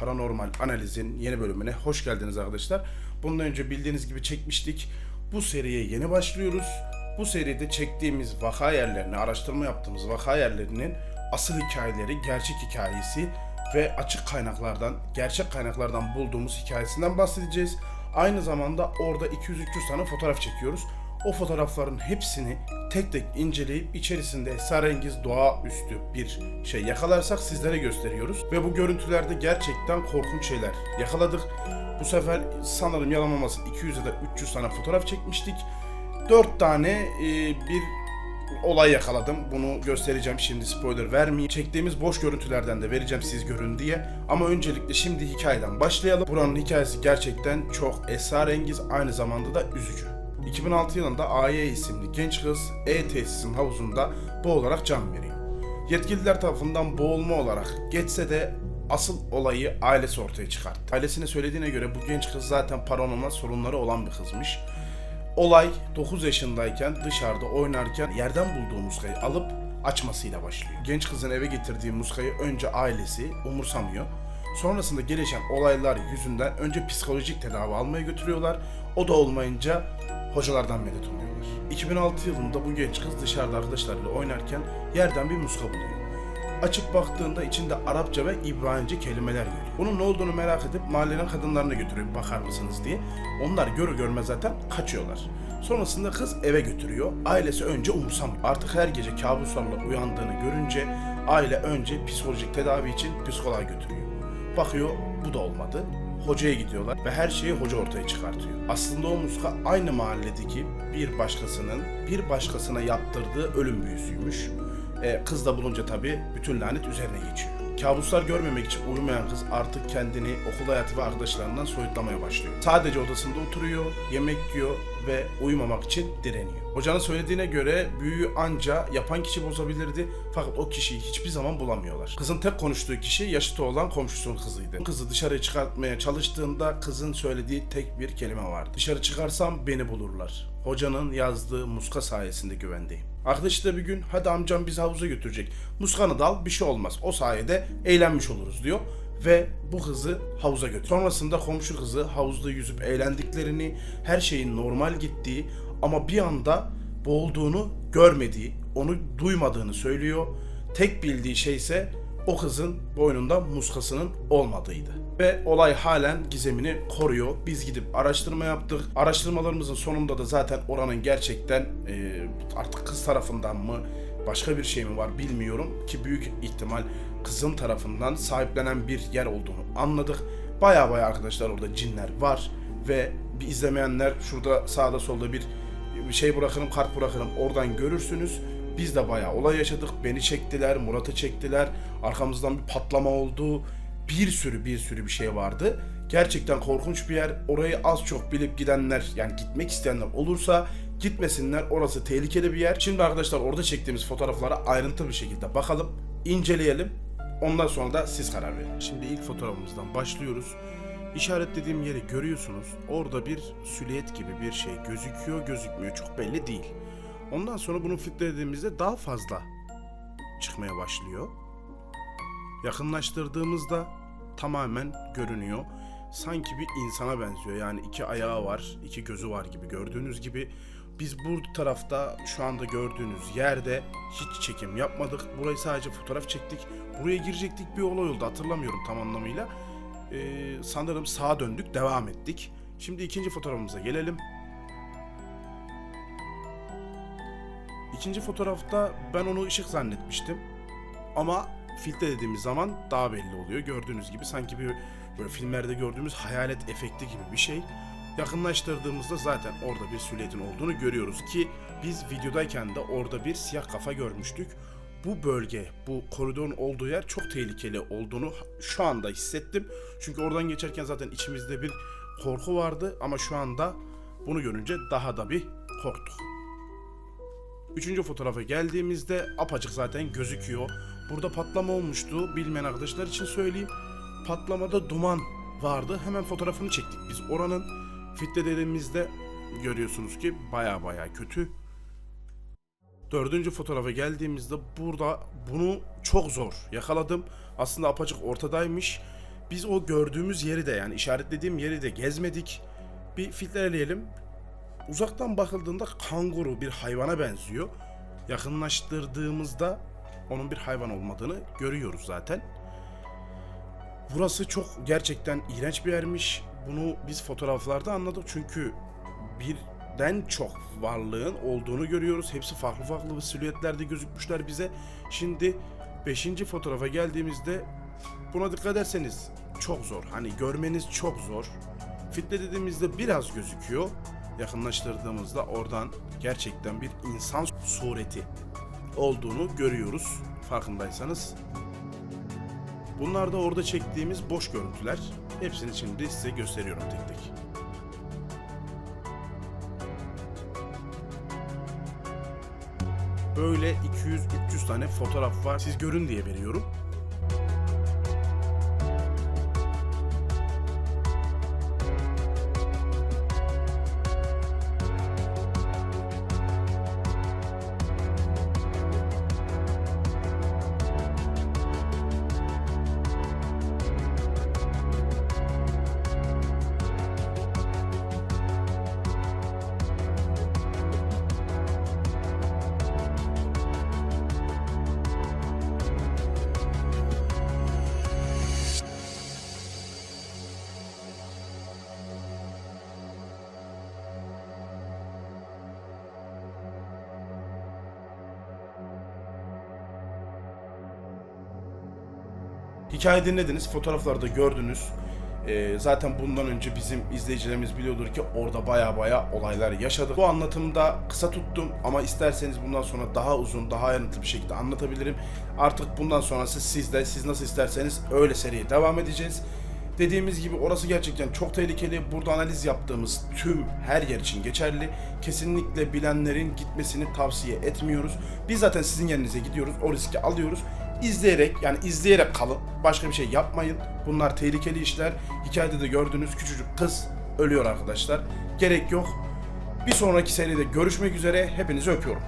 Paranormal Analiz'in yeni bölümüne hoş geldiniz arkadaşlar. Bundan önce bildiğiniz gibi çekmiştik. Bu seriye yeni başlıyoruz. Bu seride çektiğimiz vaka yerlerini, araştırma yaptığımız vaka yerlerinin asıl hikayeleri, gerçek hikayesi ve açık kaynaklardan, gerçek kaynaklardan bulduğumuz hikayesinden bahsedeceğiz. Aynı zamanda orada 200-300 tane fotoğraf çekiyoruz. O fotoğrafların hepsini tek tek inceleyip içerisinde esrarengiz doğaüstü bir şey yakalarsak sizlere gösteriyoruz. Ve bu görüntülerde gerçekten korkunç şeyler yakaladık. Bu sefer sanırım yalan olmasın 200 ya da 300 tane fotoğraf çekmiştik. 4 tane e, bir olay yakaladım. Bunu göstereceğim şimdi spoiler vermeyeyim. Çektiğimiz boş görüntülerden de vereceğim siz görün diye. Ama öncelikle şimdi hikayeden başlayalım. Buranın hikayesi gerçekten çok esrarengiz aynı zamanda da üzücü. 2006 yılında AY isimli genç kız E-tesisin havuzunda boğularak can veriyor. Yetkililer tarafından boğulma olarak geçse de asıl olayı ailesi ortaya çıkarttı. Ailesine söylediğine göre bu genç kız zaten paranormal sorunları olan bir kızmış. Olay 9 yaşındayken dışarıda oynarken yerden bulduğu muskayı alıp açmasıyla başlıyor. Genç kızın eve getirdiği muskayı önce ailesi umursamıyor. Sonrasında gelişen olaylar yüzünden önce psikolojik tedavi almaya götürüyorlar. O da olmayınca hocalardan medet umuyorlar. 2006 yılında bu genç kız dışarıda arkadaşlarıyla oynarken yerden bir muska buluyor. Açıp baktığında içinde Arapça ve İbranice kelimeler görüyor. Bunun ne olduğunu merak edip mahallenin kadınlarına götürüyor bakar mısınız diye. Onlar görür görmez zaten kaçıyorlar. Sonrasında kız eve götürüyor. Ailesi önce umursamıyor. Artık her gece kabuslarla uyandığını görünce aile önce psikolojik tedavi için psikoloğa götürüyor. Bakıyor bu da olmadı. Hocaya gidiyorlar ve her şeyi hoca ortaya çıkartıyor. Aslında o muska aynı mahalledeki bir başkasının bir başkasına yaptırdığı ölüm büyüsüymüş. E, kız da bulunca tabii bütün lanet üzerine geçiyor. Kabuslar görmemek için uyumayan kız artık kendini okul hayatı ve arkadaşlarından soyutlamaya başlıyor. Sadece odasında oturuyor, yemek yiyor ve uyumamak için direniyor. Hocanın söylediğine göre büyüyü anca yapan kişi bozabilirdi fakat o kişiyi hiçbir zaman bulamıyorlar. Kızın tek konuştuğu kişi yaşıtı olan komşusunun kızıydı. Kızı dışarı çıkartmaya çalıştığında kızın söylediği tek bir kelime vardı. Dışarı çıkarsam beni bulurlar. Hocanın yazdığı muska sayesinde güvendeyim. Arkadaşı da bir gün hadi amcam bizi havuza götürecek. Muskanı da al bir şey olmaz. O sayede eğlenmiş oluruz diyor. Ve bu kızı havuza götürüyor. Sonrasında komşu kızı havuzda yüzüp eğlendiklerini, her şeyin normal gittiği ama bir anda boğulduğunu görmediği, onu duymadığını söylüyor. Tek bildiği şey ise o kızın boynunda muskasının olmadığıydı. Ve olay halen gizemini koruyor. Biz gidip araştırma yaptık. Araştırmalarımızın sonunda da zaten oranın gerçekten e, artık kız tarafından mı başka bir şey mi var bilmiyorum ki büyük ihtimal kızın tarafından sahiplenen bir yer olduğunu anladık. Baya baya arkadaşlar orada cinler var ve bir izlemeyenler şurada sağda solda bir şey bırakırım, kart bırakırım. Oradan görürsünüz. Biz de bayağı olay yaşadık. Beni çektiler, Murat'ı çektiler. Arkamızdan bir patlama oldu. Bir sürü bir sürü bir şey vardı. Gerçekten korkunç bir yer. Orayı az çok bilip gidenler, yani gitmek isteyenler olursa gitmesinler. Orası tehlikeli bir yer. Şimdi arkadaşlar orada çektiğimiz fotoğraflara ayrıntı bir şekilde bakalım, inceleyelim. Ondan sonra da siz karar verin. Şimdi ilk fotoğrafımızdan başlıyoruz. İşaretlediğim yeri görüyorsunuz. Orada bir silüet gibi bir şey gözüküyor, gözükmüyor. Çok belli değil. Ondan sonra bunu filtrelediğimizde daha fazla çıkmaya başlıyor. Yakınlaştırdığımızda tamamen görünüyor. Sanki bir insana benziyor. Yani iki ayağı var, iki gözü var gibi gördüğünüz gibi. Biz bu tarafta şu anda gördüğünüz yerde hiç çekim yapmadık. Burayı sadece fotoğraf çektik. Buraya girecektik bir olay oldu hatırlamıyorum tam anlamıyla. Ee, sanırım sağa döndük devam ettik. Şimdi ikinci fotoğrafımıza gelelim. İkinci fotoğrafta ben onu ışık zannetmiştim. Ama filtre dediğimiz zaman daha belli oluyor. Gördüğünüz gibi sanki bir böyle filmlerde gördüğümüz hayalet efekti gibi bir şey. Yakınlaştırdığımızda zaten orada bir silüetin olduğunu görüyoruz ki biz videodayken de orada bir siyah kafa görmüştük. Bu bölge, bu koridorun olduğu yer çok tehlikeli olduğunu şu anda hissettim. Çünkü oradan geçerken zaten içimizde bir korku vardı ama şu anda bunu görünce daha da bir korktuk. Üçüncü fotoğrafa geldiğimizde apaçık zaten gözüküyor. Burada patlama olmuştu. Bilmeyen arkadaşlar için söyleyeyim. Patlamada duman vardı. Hemen fotoğrafını çektik biz. Oranın filtrelerimizde görüyorsunuz ki baya baya kötü. Dördüncü fotoğrafa geldiğimizde burada bunu çok zor yakaladım. Aslında apaçık ortadaymış. biz o gördüğümüz yeri de yani işaretlediğim yeri de gezmedik. Bir filtreleyelim. Uzaktan bakıldığında kanguru bir hayvana benziyor. Yakınlaştırdığımızda onun bir hayvan olmadığını görüyoruz zaten. Burası çok gerçekten iğrenç bir yermiş. Bunu biz fotoğraflarda anladık çünkü birden çok varlığın olduğunu görüyoruz. Hepsi farklı farklı silüetlerde gözükmüşler bize. Şimdi 5. fotoğrafa geldiğimizde buna dikkat ederseniz çok zor. Hani görmeniz çok zor. Fitle dediğimizde biraz gözüküyor. Yakınlaştırdığımızda oradan gerçekten bir insan sureti olduğunu görüyoruz. Farkındaysanız. Bunlar da orada çektiğimiz boş görüntüler. Hepsini şimdi size gösteriyorum tek tek. Böyle 200-300 tane fotoğraf var. Siz görün diye veriyorum. Hikaye dinlediniz, fotoğraflarda gördünüz. Ee, zaten bundan önce bizim izleyicilerimiz biliyordur ki orada baya baya olaylar yaşadık. Bu anlatımda kısa tuttum ama isterseniz bundan sonra daha uzun, daha ayrıntılı bir şekilde anlatabilirim. Artık bundan sonrası sizde, siz nasıl isterseniz öyle seriye devam edeceğiz. Dediğimiz gibi orası gerçekten çok tehlikeli. Burada analiz yaptığımız tüm her yer için geçerli. Kesinlikle bilenlerin gitmesini tavsiye etmiyoruz. Biz zaten sizin yerinize gidiyoruz. O riski alıyoruz. İzleyerek yani izleyerek kalın. Başka bir şey yapmayın. Bunlar tehlikeli işler. Hikayede de gördüğünüz küçücük kız ölüyor arkadaşlar. Gerek yok. Bir sonraki seride görüşmek üzere. Hepinizi öpüyorum.